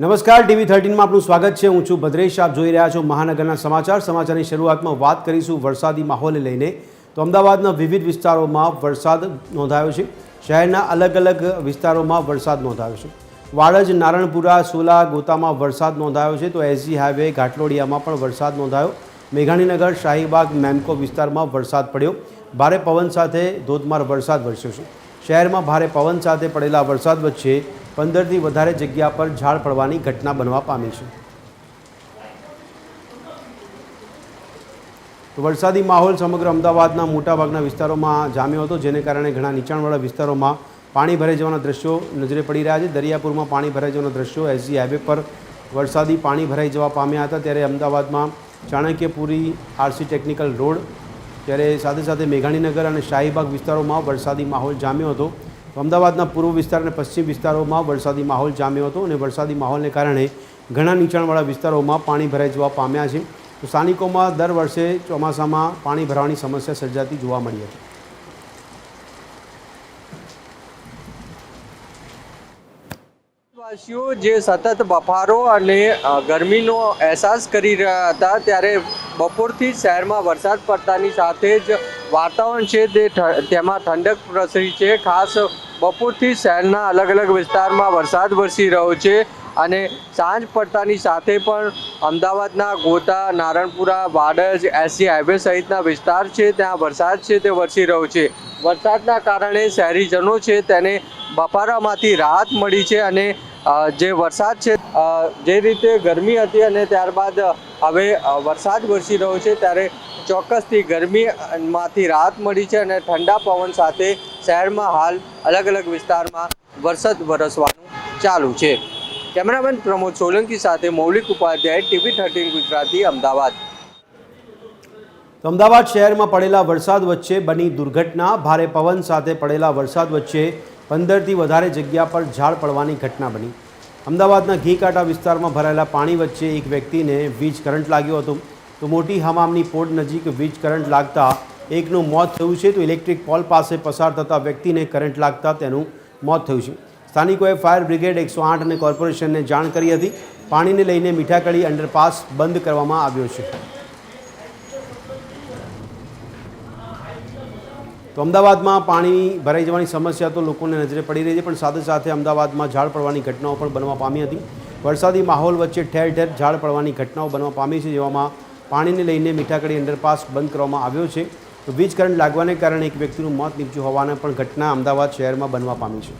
નમસ્કાર, ટીવી થર્ટીનમાં આપનું સ્વાગત છે. હું છું ભદ્રેશ. આપ જોઈ રહ્યા છો મહાનગરના સમાચાર. સમાચારની શરૂઆતમાં વાત કરીશું વરસાદી માહોલને લઈને. તો અમદાવાદના વિવિધ વિસ્તારોમાં વરસાદ નોંધાયો છે. શહેરના અલગ અલગ વિસ્તારોમાં વરસાદ નોંધાયો છે. વાડજ, નારણપુરા, સોલા, ગોતામાં વરસાદ નોંધાયો છે. તો એસજી હાઈવે, ઘાટલોડિયામાં પણ વરસાદ નોંધાયો. મેઘાણીનગર, શાહીબાગ, મેમકો વિસ્તારમાં વરસાદ પડ્યો. ભારે પવન સાથે ધોધમાર વરસાદ વરસ્યો છે. શહેરમાં ભારે પવન સાથે પડેલા વરસાદ વચ્ચે પંદરથી વધારે જગ્યા પર ઝાડ પડવાની ઘટના બનવા પામી છે. તો વરસાદી માહોલ સમગ્ર અમદાવાદના મોટાભાગના વિસ્તારોમાં જામ્યો હતો, જેને કારણે ઘણા નીચાણવાળા વિસ્તારોમાં પાણી ભરાઈ જવાના દ્રશ્યો નજરે પડી રહ્યા છે. દરિયાપુરમાં પાણી ભરાઈ જવાના દ્રશ્યો એસજી હાઈવે પર વરસાદી પાણી ભરાઈ જવા પામ્યા હતા. ત્યારે અમદાવાદમાં ચાણક્યપુરી આરસી ટેકનિકલ રોડ, ત્યારે સાથે સાથે મેઘાણીનગર અને શાહીબાગ વિસ્તારોમાં વરસાદી માહોલ જામ્યો હતો. તો અમદાવાદના પૂર્વ વિસ્તાર અને પશ્ચિમ વિસ્તારોમાં વરસાદી માહોલ જામ્યો હતો અને વરસાદી માહોલને કારણે ઘણા નીચાણવાળા વિસ્તારોમાં પાણી ભરાઈ જવા પામ્યા છે. તો સ્થાનિકોમાં દર વર્ષે ચોમાસામાં પાણી ભરાવાની સમસ્યા સર્જાતી જોવા મળી હતી. વાસીઓ જે સતત બફારો અને ગરમીનો અહેસાસ કરી રહ્યા હતા, ત્યારે બપોરથી શહેરમાં વરસાદ પડતાની સાથે જ વાતાવરણ છે તે તેમાં ઠંડક પ્રસરી છે. ખાસ બપોરથી શહેરના અલગ અલગ વિસ્તારમાં વરસાદ વરસી રહ્યો છે અને સાંજ પડતાની સાથે પણ અમદાવાદના Gota, Naranpura, Vadaj, S G highway સહિતના વિસ્તાર છે ત્યાં વરસાદ છે તે વરસી રહ્યો છે. વરસાદના કારણે શહેરીજનો છે તેને બફારામાંથી રાહત મળી છે અને જે વરસાદ છે જે રીતે ગરમી હતી અને ત્યારબાદ હવે વરસાદ વરસી રહ્યો છે, ત્યારે ચોક્કસથી ગરમીમાંથી રાહત મળી છે અને ઠંડા પવન સાથે શહેરમાં હાલ અલગ અલગ વિસ્તારમાં વરસાદ વરસવાનું ચાલુ છે. કેમેરામેન પ્રમોદ સોલંકી સાથે મૌલિક ઉપાધ્યાય, ટીવી થર્ટીન ગુજરાતી, અમદાવાદ. અમદાવાદ શહેરમાં પડેલા વરસાદ વચ્ચે બની દુર્ઘટના, ભારે પવન સાથે પડેલા વરસાદ વચ્ચે પંદરથી વધારે જગ્યા પર ઝાડ પડવાની ઘટના બની. અમદાવાદના ઘીકાંટા વિસ્તારમાં ભરાયેલા પાણી વચ્ચે એક વ્યક્તિને વીજ કરંટ લાગ્યો હતો. તો મોટી હમામની પોડ નજીક વીજ કરંટ લાગતા એકનું મોત થયું છે. તો ઇલેક્ટ્રિક પોલ પાસે પસાર થતા વ્યક્તિને કરંટ લાગતા તેનું મોત થયું છે. સ્થાનિકોએ ફાયર બ્રિગેડ એકસો આઠ અને કોર્પોરેશનને જાણ કરી હતી. પાણીને લઈને મીઠાકળી અંડરપાસ બંધ કરવામાં આવ્યો છે. તો અમદાવાદમાં પાણી ભરાઈ જવાની સમસ્યા તો લોકોને નજરે પડી રહી છે, પણ સાથે સાથે અમદાવાદમાં ઝાડ પડવાની ઘટનાઓ પણ બનવા પામી હતી. વરસાદી માહોલ વચ્ચે ઠેર ઠેર ઝાડ પડવાની ઘટનાઓ બનવા પામી છે, જેવામાં પાણીને લઈને મીઠાકડી અંડરપાસ બંધ કરવામાં આવ્યો છે. તો વીજ કરંટ લાગવાને કારણે એક વ્યક્તિનું મોત નીપજ્યું હોવાના પણ ઘટના અમદાવાદ શહેરમાં બનવા પામી છે.